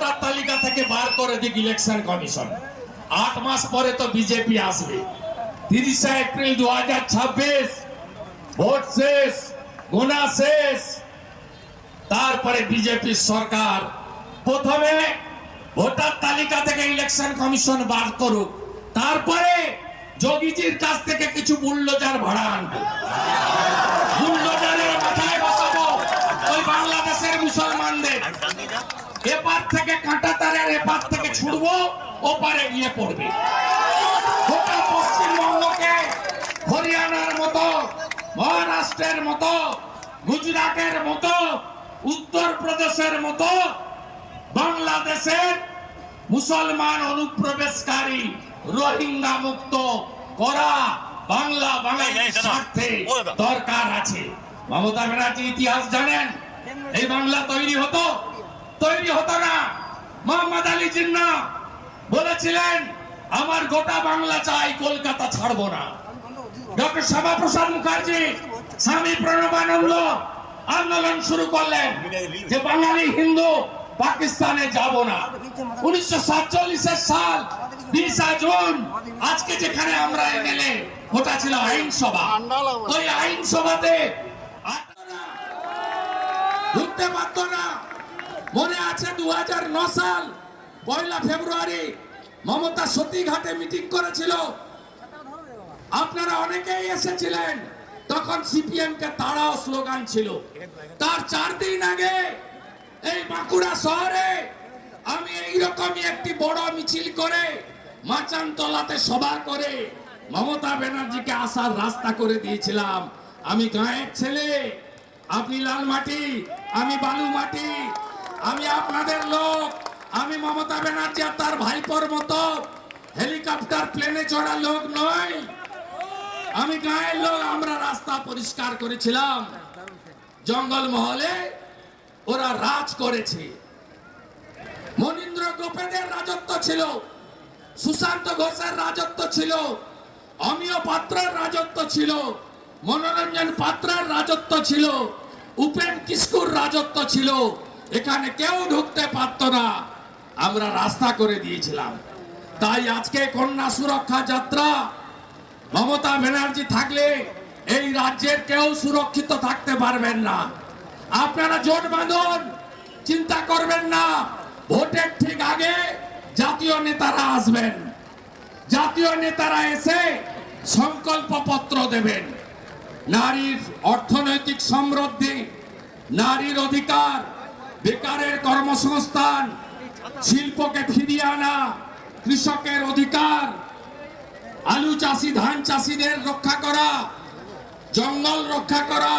Voter তালিকা থেকে বার করে দিক ইলেকশন কমিশন। আট মাস পরে তো বিজেপি আসবে। তিরিশে এপ্রিল দু হাজার ছাব্বিশ, ভোট শেষ গোনা শেষ। তারপরে বিজেপি সরকার প্রথমে ভোটার তালিকা থেকে ইলেকশন কমিশন বার করুক। তারপরে যোগীজির কাছ থেকে কিছু বুল্ডোজার ভাড়া আনবে। বুল্ডোজারের মাথায় বসাবো। ওই বাংলাদেশের মুসলমানদের। এপার থেকে কাঁটা তারের এপার থেকে ছুড়বো ওপারে গিয়ে পড়বে। গোটা পশ্চিমবঙ্গকে হরিয়ানার মতো মহারাষ্ট্রের মতো গুজরাটের মতো উত্তরপ্রদেশের মতো বাংলাদেশের মুসলমান অনুপ্রবেশকারী রোহিঙ্গা মুক্ত করা বাংলা বাঙালির স্বার্থে দরকার আছে। মমতা ব্যানার্জি ইতিহাস জানেন এই বাংলা তৈরি হতো তৈরি হতো না। মোহাম্মদ আলী জিন্না বলেছিলেন, আমার গোটা বাংলা চাই, কলকাতা ছাড়বো না। ডক্টর শ্যামাপ্রসাদ মুখার্জি, স্বামী প্রণবানন্দ আন্দোলন শুরু করলেন যে বাঙালি হিন্দু পাকিস্তানে যাব না। উনিশশো সাতচল্লিশের সাল, বিশা জুন, আজকে যেখানে আমরা এমএলএ, ওটা ছিল আইনসভা। ওই আইনসভাতে ঢুকতে পারত না। মনে আছে দু সাল, পয়লা ফেব্রুয়ারি, মমতা সতীঘাটে মিটিং করেছিল। আপনারা অনেকেই এসেছিলেন, তখন সিপিএম কে তাড়াও স্লোগান ছিল। তার চার দিন আগে এই বাঁকুড়া শহরে আমি এইরকমই একটি বড় মিছিল করে মাচানতলাতে সভা করে মমতা ব্যানার্জিকে আসার রাস্তা করে দিয়েছিলাম। আমি গাঁয়ের ছেলে, আপনি লাল মাটি আমি বালু মাটি আমি আপনাদের লোক। আমি মমতা ব্যানার্জি আর তার ভাইপোর মতো। হেলিকপ্টার, প্লেনে চড়া লোক নয়। আমি গায়ের লোক, আমরা রাস্তা পরিষ্কার করেছিলাম। জঙ্গল মহলে ওরা রাজ করেছে। মনীন্দ্র গোপেদের রাজত্ব ছিল। সুশান্ত ঘোষের রাজত্ব ছিল। অমিয় পাত্রের রাজত্ব ছিল। মনোরঞ্জন পাত্রের রাজত্ব ছিল। উপেন কিস্কুর রাজত্ব ছিল। এখানে কেউ ঢুকতে পারত না। আমরা রাস্তা করে দিয়েছিলাম। তাই আজকে কন্যা সুরক্ষা যাত্রা, মমতা ব্যানার্জি থাকলে এই রাজ্যের কেউ সুরক্ষিত থাকতে পারবেন না। আপনারা জোট বাঁধুন, চিন্তা করবেন না। ভোটের ঠিক আগে জাতীয় নেতারা আসবেন। জাতীয় নেতারা এসে সংকল্প পত্র দেবেন। নারীর অর্থনৈতিক সমৃদ্ধি, নারীর অধিকার বেকারের কর্মসংস্থান, শিল্পকে ফিরিয়ে আনা, কৃষকের অধিকার, আলু চাষি, ধান চাষিদের রক্ষা করা, জঙ্গল রক্ষা করা,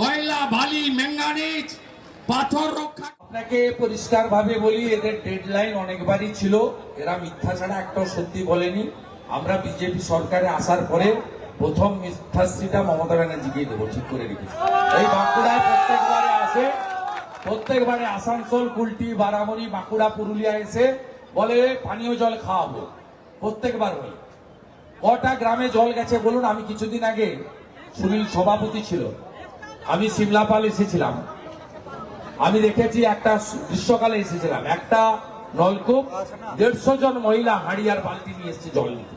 কয়লা, বালি, ম্যাঙ্গানিজ, পাথর রক্ষা আপনাকে পরিষ্কার ভাবে বলি, এদের ডেডলাইন অনেকবারই ছিল। এরা মিথ্যা ছাড়া একটাও সত্যি বলেনি। আমরা বিজেপি সরকারে আসার পরে প্রথম মিথ্যাশ্রীটা মমতা ব্যানার্জিকেই দেবো, ঠিক করে রেখেছি। এই বাঁকুড়ায় প্রত্যেকবারে আসে প্রত্যেকবারে আসানসোল, কুলটি, বারামণি, বাঁকুড়া, পুরুলিয়া এসে বলে, পানীয় জল খাওয়াবো। প্রত্যেকবার বলে। কটা গ্রামে জল গেছে বলুন, আমি কিছুদিন আগে সুনীল সভাপতি ছিল। আমি সিমলাপাল এসেছিলাম। আমি দেখেছি একটা গ্রীষ্মকালে এসেছিলাম। একটা নলকূপ, দেড়শো জন মহিলা হাঁড়ি আর বালতি নিয়ে এসছে জল নিতে।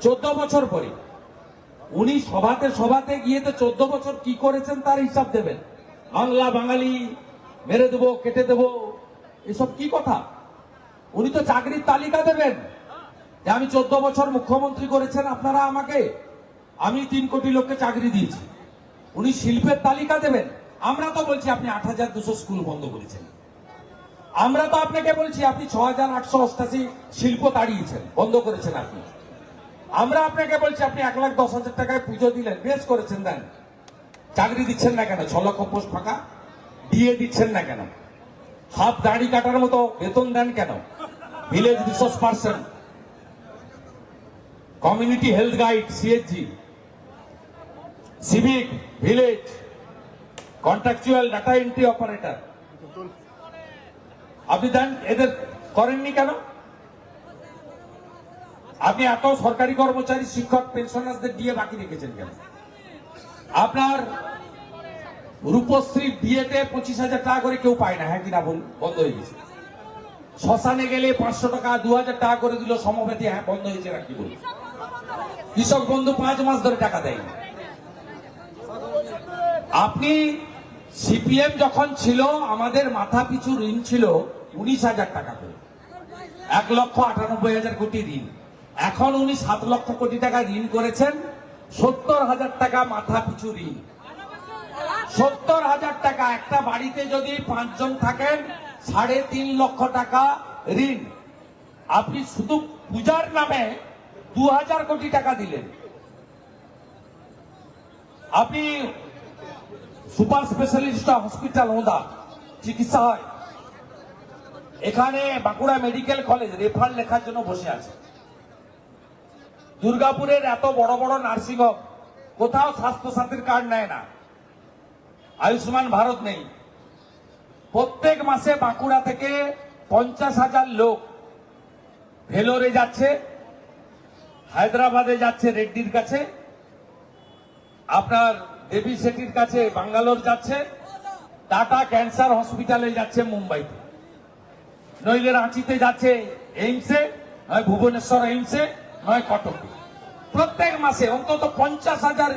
চোদ্দ বছর পরে। উনি সভাতে সভাতে গিয়ে তো চোদ্দ বছর কি করেছেন তার হিসাব দেবেন। বাংলা বাঙালি মেরে দেবো, কেটে দেবো। এসব কি কথা? উনি তো চাকরির তালিকা দেবেন। আমি চোদ্দ বছর মুখ্যমন্ত্রী করেছেন, আপনারা আমাকে, আমি তিন কোটি লোককে চাকরি দিয়েছি। উনি শিল্পের তালিকা দেবেন। আমরা তো বলছি আপনি আট হাজার দুশো স্কুল বন্ধ করেছেন। আমরা তো আপনাকে বলছি আপনি ছ হাজার আটশো অষ্টাশি শিল্প তাড়িয়েছেন, বন্ধ করেছেন আপনি। আমরা আপনাকে বলছি আপনি এক লাখ দশ হাজার টাকায় পুজো দিলেন, বেশ করেছেন দেন। চাকরি দিচ্ছেন না কেন? ছ লক্ষ পোস্ট ফাঁকা। দিয়ে দিচ্ছেন না কেন? হাফ দাড়ি কাটার মতো বেতন দেন কেন? Village resource person community health guide CHG civic village contractual data entry operator আপনি দেন, এদের করেননি কেন? আপনি এত সরকারি কর্মচারী, শিক্ষক পেনশনারদের দিয়ে বাকি রেখেছেন কেন? আপনার রূপশ্রী বিয়েতে পঁচিশ হাজার টাকা করে কেউ পায় না হ্যাঁ কিনা বল, বন্ধ হয়ে গেছে। শ্মশানে গেলে পাঁচশো টাকা, দু হাজার টাকা করে দিল সমবেতি হ্যাঁ বন্ধ হয়েছে নাকি বলি। কৃষক বন্ধু পাঁচ মাস ধরে টাকা দেয় আপনি সিপিএম যখন ছিল, আমাদের মাথা পিছু ঋণ ছিল উনিশ হাজার টাকা করে। এক লক্ষ আটানব্বই হাজার কোটি ঋণ। এখন উনি সাত লক্ষ কোটি টাকা ঋণ করেছেন, সত্তর হাজার টাকা মাথা পিছু ঋণ। সত্তর হাজার টাকা। একটা বাড়িতে যদি পাঁচজন থাকেন, সাড়ে তিন লক্ষ টাকা ঋণ। আপনি শুধু পূজার নামে দু হাজার কোটি টাকা দিলেন। আপনি সুপার স্পেশালিস্ট হসপিটাল ওদা চিকিৎসা হয় এখানে বাঁকুড়া মেডিকেল কলেজ রেফার লেখার জন্য বসে আছে। দুর্গাপুরের এত বড় বড় নার্সিং হোম কোথাও স্বাস্থ্য সাথীর কার্ড নেয় না। আয়ুষ্মান ভারত নেই। প্রত্যেক মাসে বাঁকুড়া থেকে পঞ্চাশ হাজার লোক ভেলোরে যাচ্ছে, হায়দ্রাবাদে যাচ্ছে রেড্ডির কাছে, আপনার দেবী শেঠির কাছে বাঙ্গালোর যাচ্ছে, টাটা ক্যান্সার হসপিটালে যাচ্ছে মুম্বাইতে। নইলে রাঁচিতে যাচ্ছে এইমসে, নয় ভুবনেশ্বর এইমসে, নয় কটকে। প্রত্যেক মাসে অন্তত পঞ্চাশ হাজার